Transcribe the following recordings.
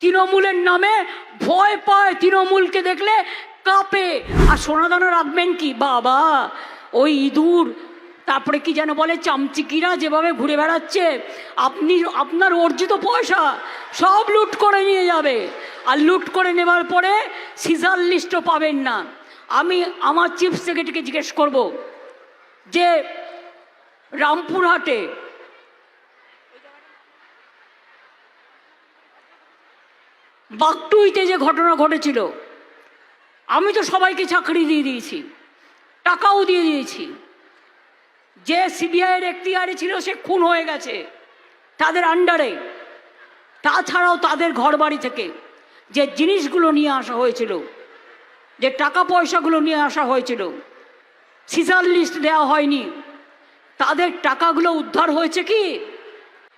তৃণমূলের নামে ভয় পায় তৃণমূলকে দেখলে, কাঁপে। আর সোনাদানা রাখবেন কি? বাবা, ওই ইঁদুর, তারপরে কি যেন বলে, চামচিকিরা যেভাবে ঘুরে বেড়াচ্ছে, আপনি, আপনার অর্জিত পয়সা সব লুট করে নিয়ে যাবে। আর লুট করে নেবার পরে সিজার লিস্টও পাবেন না। আমি আমার চিফ সেক্রেটারিকে জিজ্ঞেস করব যে, রামপুরহাটে বাগটুইতে যে ঘটনা ঘটেছিল, আমি তো সবাইকে চাকরি দিয়ে দিয়েছি, টাকাও দিয়ে দিয়েছি। যে সিবিআইয়ের এখতিয়ারে ছিল, সে খুন হয়ে গেছে, তাদের আন্ডারে তাছাড়াও তাদের ঘর বাড়ি থেকে যে জিনিসগুলো নিয়ে আসা হয়েছিল, যে টাকা পয়সাগুলো নিয়ে আসা হয়েছিল সিজার লিস্ট দেওয়া হয়নি, তাদের টাকাগুলো উদ্ধার হয়েছে কি?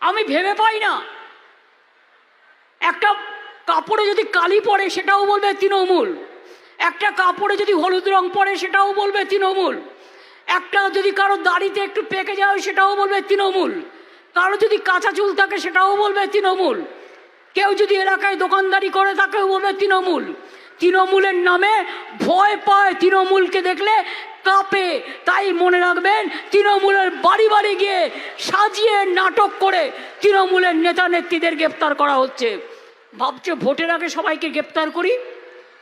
আমি ভেবে পাই না। একটা কাপড়ে যদি কালি পড়ে, সেটাও বলবে তৃণমূল। একটা কাপড়ে যদি হলুদ রং পড়ে, সেটাও বলবে তৃণমূল। একটা যদি কারও দাড়িতে একটু পেকে যায়, সেটাও বলবে তৃণমূল। কারও যদি কাঁচা চুল থাকে, সেটাও বলবে তৃণমূল। কেউ যদি এলাকায় দোকানদারি করে তাকেও বলবে তৃণমূল। তৃণমূলের নামে ভয় পায় তৃণমূলকে দেখলে, কাঁপে। তাই মনে রাখবেন, তৃণমূলের বাড়ি বাড়ি গিয়ে সাজিয়ে নাটক করে তৃণমূলের নেতা নেত্রীদের গ্রেপ্তার করা হচ্ছে। ভাবছে ভোটের আগে সবাইকে গ্রেপ্তার করি,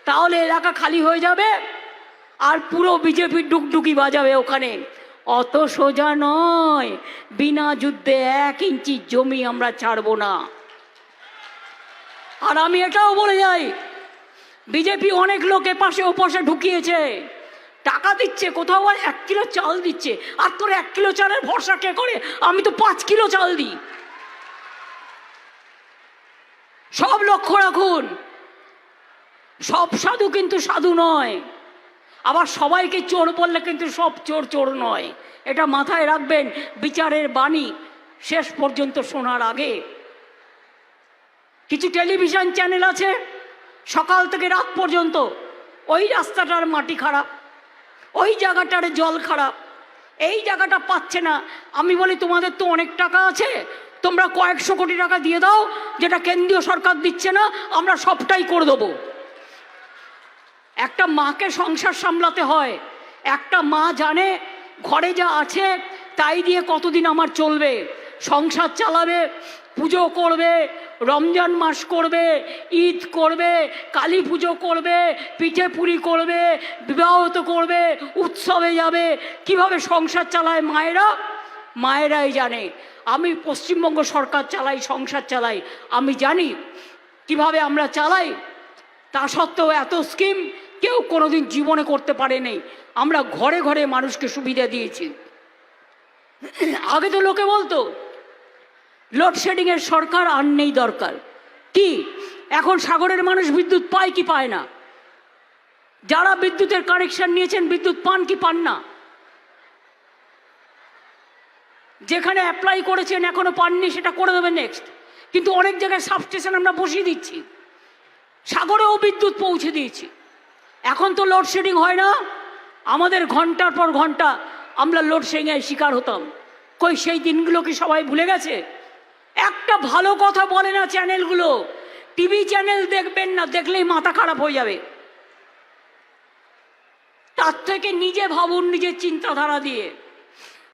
তাহলে এলাকা খালি হয়ে যাবে আর পুরো বিজেপির ডুকডুকি বাজাবে ওখানে। অত সোজা নয়, বিনা যুদ্ধে এক ইঞ্চি জমি আমরা ছাড়বো না। আর আমি এটাও বলে যাই, বিজেপি অনেক লোকে পাশে ওপাশে ঢুকিয়েছে। টাকা দিচ্ছে, কোথাও আর এক কিলো চাল দিচ্ছে। আর তোর এক কিলো চালের ভরসা কে করে? আমি তো পাঁচ কিলো চাল দিই। সব লক্ষ্য রাখুন। সব সাধু কিন্তু সাধু নয়। আবার সবাইকে চোর বললে কিন্তু সব চোর চোর নয়। এটা মাথায় রাখবেন, বিচারের বাণী শেষ পর্যন্ত শোনার আগে। কিছু টেলিভিশন চ্যানেল আছে, সকাল থেকে রাত পর্যন্ত ওই রাস্তাটার মাটি খারাপ, ওই জায়গাটার জল খারাপ। এই জায়গাটা পাচ্ছে না। আমি বলি, তোমাদের তো অনেক টাকা আছে তোমরা কয়েকশো কোটি টাকা দিয়ে দাও, যেটা কেন্দ্রীয় সরকার দিচ্ছে না, আমরা সবটাই করে দেবো। একটা মাকে সংসার সামলাতে হয়, একটা মা জানে ঘরে যা আছে, তাই দিয়ে কতদিন আমার চলবে, সংসার চালাবে, পুজো করবে, রমজান মাস করবে, ঈদ করবে, কালী পুজো করবে, পিঠে পুরি করবে, বিবাহত করবে, উৎসবে যাবে, কীভাবে সংসার চালায় মায়েরা? মায়েরাই জানে। আমি পশ্চিমবঙ্গ সরকার চালাই, সংসার চালাই। আমি জানি কীভাবে আমরা চালাই। তা সত্ত্বেও এত স্কিম কেউ কোনোদিন জীবনে করতে পারেনি। আমরা ঘরে ঘরে মানুষকে সুবিধা দিয়েছি। আগে তো লোকে বলতো লোডশেডিংয়ের সরকার আর নেই দরকার। কি? এখন সাগরের মানুষ বিদ্যুৎ পায় কি পায় না? যারা বিদ্যুতের কানেকশন নিয়েছেন, বিদ্যুৎ পান কি পান না? যেখানে অ্যাপ্লাই করেছেন, এখনও পাননি, সেটা করে দেবে নেক্সট কিন্তু অনেক জায়গায় সাবস্টেশন আমরা বসিয়ে দিচ্ছি। সাগরেও বিদ্যুৎ পৌঁছে দিয়েছি। এখন তো লোডশেডিং হয় না। আমাদের ঘণ্টার পর ঘণ্টা আমরা লোডশেডিংয়ের শিকার হতাম। কই, সেই দিনগুলো কি সবাই ভুলে গেছে? একটা ভালো কথা বলে না চ্যানেলগুলো। টিভি চ্যানেল দেখবেন না, দেখলেই মাথা খারাপ হয়ে যাবে। তার থেকে নিজে ভাবুন, নিজের চিন্তাধারা দিয়ে।